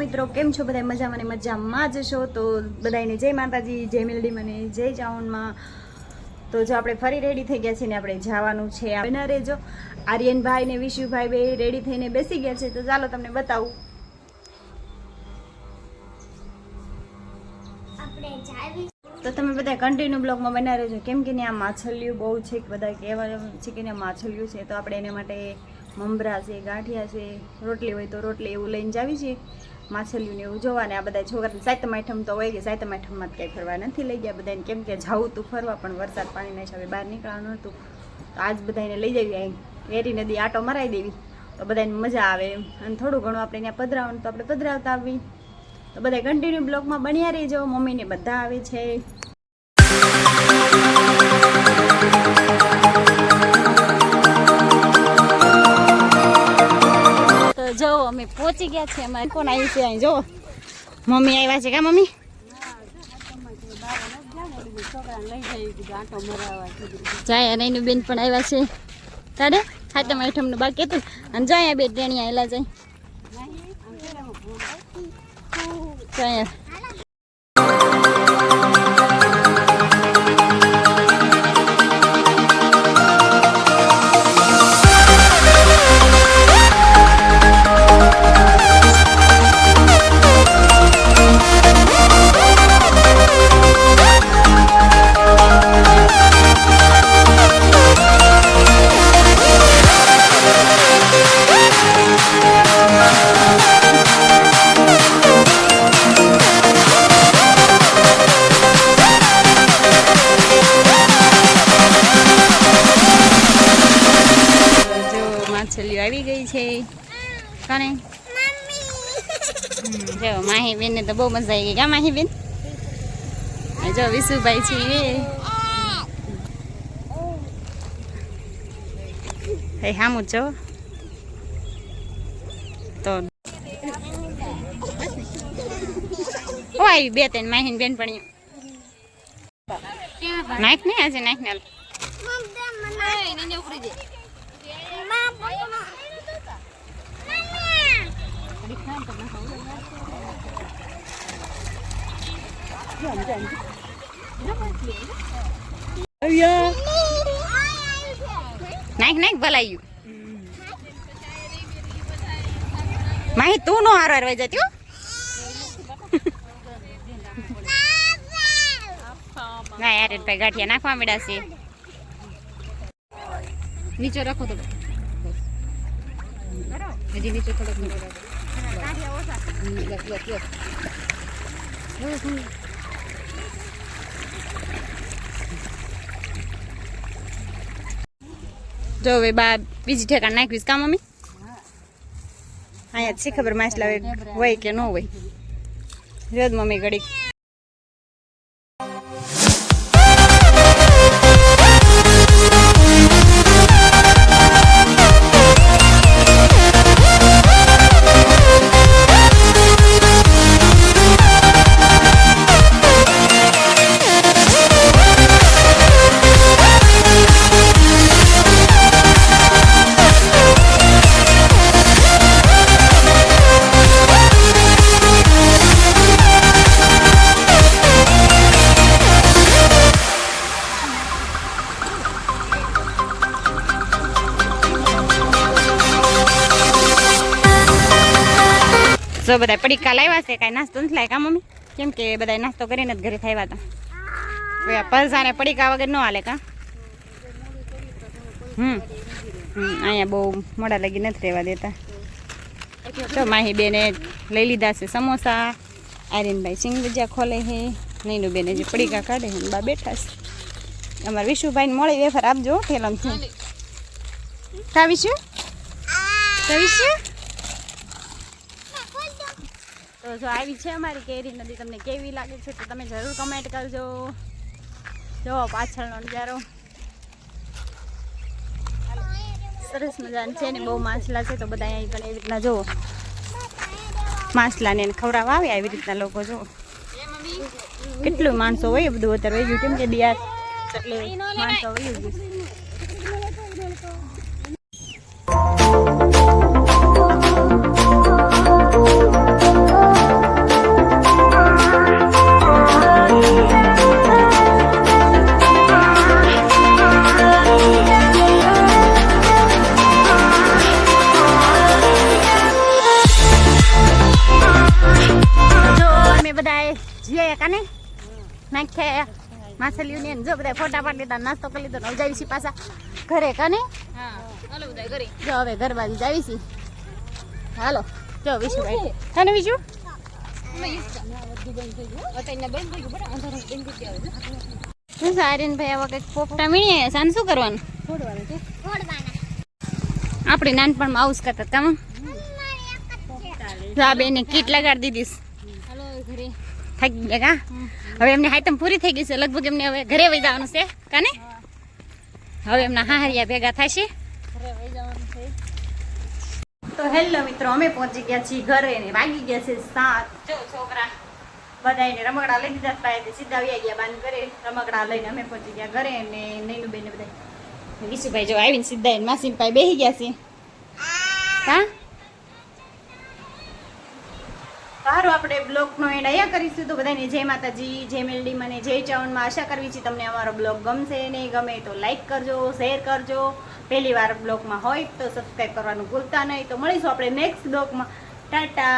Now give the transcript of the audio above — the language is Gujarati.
મિત્રો કેમ છો બધા? મજામાં ને મજામાં જ છો? તો બધાને જય માતાજી જય મેલડી મને જય ચાવણમાં તો જો આપણે ફરી રેડી થઈ ગયા છીએ ને આપણે જવાનું છે બના રહેજો આર્યનભાઈ ને વિશુભાઈ બે રેડી થઈને બેસી ગયા છે. તો ચાલો તમને બતાવું. તો તમે બધા કન્ટિન્યુ બ્લોગમાં બના રહેજો કેમ કે ત્યાં માછલીઓ બહુ છે કે બધા કહેવા છે કે ત્યાં માછલીઓ છે. તો આપણે એના માટે મમરા છે ગાંઠિયા છે રોટલી હોય તો રોટલી એવું લઈને જાવી છીએ. માછલીઓને એવું જોવા આ બધા છોકરા સાતમ આઠમ તો હોય કે સાતમ આઠમમાં જ કંઈ ફરવા નથી લઈ ગયા બધાને કેમ કે જવું તું ફરવા પણ વરસાદ પાણીના હિસાબે બહાર નીકળવાનું હતું. તો આજ બધાને લઈ જવી અહીં વેરી નદી આટો મરાઈ દેવી. તો બધાને મજા આવે એમ. અને થોડું ઘણું આપણે ત્યાં પધરાવવાનું તો આપણે પધરાવતા આવી તો બધા કન્ટિન્યુ બ્લોગમાં બન્યા રહેજો. મમ્મીને બધા આવે છે. જો અમે પહોંચી ગયા છે અમારે કોણ આવી છે અહીં, જો. મમ્મી આવ્યા છે કા, મમ્મી? જાય, અને એનું બેન પણ આવ્યા છે. તારે? ખાતમ આઠમનું બાકી હતું. અને જાય બે ટેણી આવેલા જાય. જાય હમ, જો માહી બેન ને તો બહુ મજા આવી ગઈ. કા માહી બેન જો વિશુભાઈ છે એ. હે હામું જો તો ઓ આવી બે ત્રણ માહીન બેન પણ નાખ ને આજે નાખ ને નાખ નાખ ભલાયું માહી, તું નો હારો હારવાઈ જતી ના, યાર ભાઈ ગાંઠિયા નાખવા મળ્યા છે. નીચે રાખો તો. હજી નીચે થોડોક જો હવે બા બીજી ઠેકાણ નાખવીશ કા, મમ્મી? અહીંયા છે ખબર, માછલા હોય હોય કે ન હોય? જો મમ્મી ઘડી જો બધા પડીકા લાવ્યા છે, કાંઈ નાસ્તો નથી લાવ્યા કા મમ્મી? કેમ કે બધા નાસ્તો કરીને જ ઘરે થયા હતા પલસાને પડીકા વગર ન હાલે, કા? હમ. અહીંયા બહુ મોડા લગી નથી રહેવા દેતા. તો માહી બેને લઈ લીધા છે સમોસા. આર્યનભાઈ સિંગ ભજીયા ખોલે છે. નૈનું બેને જે પડીકા કાઢે છે બા બેઠા છે. અમારા વિશુભાઈને મળી વેફર આપજો ઠેલમ. છે ખાવીશું? કાવીશું તો જો આવી છે અમારી કેરી નદી. તમને કેવી લાગે છે તો તમે જરૂર કમેન્ટ કરજો. જો પાછળનો નજારો. સરસ મજાની છે ને, બહુ માછલા છે તો બધા અહીં પણ એવી રીતના જુઓ માછલાને ખવડાવવા આવે આવી રીતના લોકો જો. કેટલું માણસો હોય બધું, અત્યારે વહી ગયું. કેમ કે દિયા એટલે માણસો વહી ગયું. માછલીઓ ને જો બધા ફોટા પાડી લીધા નાસ્તો કરી લીધો હવે જાવી પાછા ઘરે કને જો હવે ઘર બાજુ જાવી છીએ. હાલો જો વિશુભાઈ તને વિશુ? શું સારીન ભાઈ આવા કંઈક પોપટા મીણીએ સાન શું કરવાનું? આપણે નાનપણમાં આવું જ કરતા તમે જો બેને કીટ લગાડી દીધીશ. થાકી ગયા કા? હવે એમની હાઈતમ પૂરી થઈ ગઈ છે. લગભગ એમને હવે ઘરે વહી જવાનું છે. કાને? હવે એમના હાહરિયા ભેગા થશે. ઘરે વહી જવાનું છે તો હેલો મિત્રો અમે પહોંચી ગયા છીએ ઘરે ને વાગી ગયા છે સાત. જો છોકરા બધા એને રમકડા લઈ દીધા હતા સીધા આવી ગયા બાન ઘરે. રમકડા લઈને અમે પહોંચી ગયા ઘરે ને નૈનું બેન બધા વિશુભાઈ જો આવીને સીધા એને માસીન પાસે બેસી ગયા છે. હા? સારું આપણે બ્લોગનો એન્ડ અહીંયા કરીશું તો બધાને જય માતાજી, જય મેલડી મને, જય ચાવનમાં આશા કરવી છે તમને અમારો બ્લોગ ગમશે નહીં ગમે તો લાઈક કરજો શેર કરજો. પહેલી વાર બ્લોગમાં હોય તો સબસ્ક્રાઈબ કરવાનું ભૂલતા નહીં. તો મળીશું આપણે નેક્સ્ટ બ્લોગમાં. ટાટા.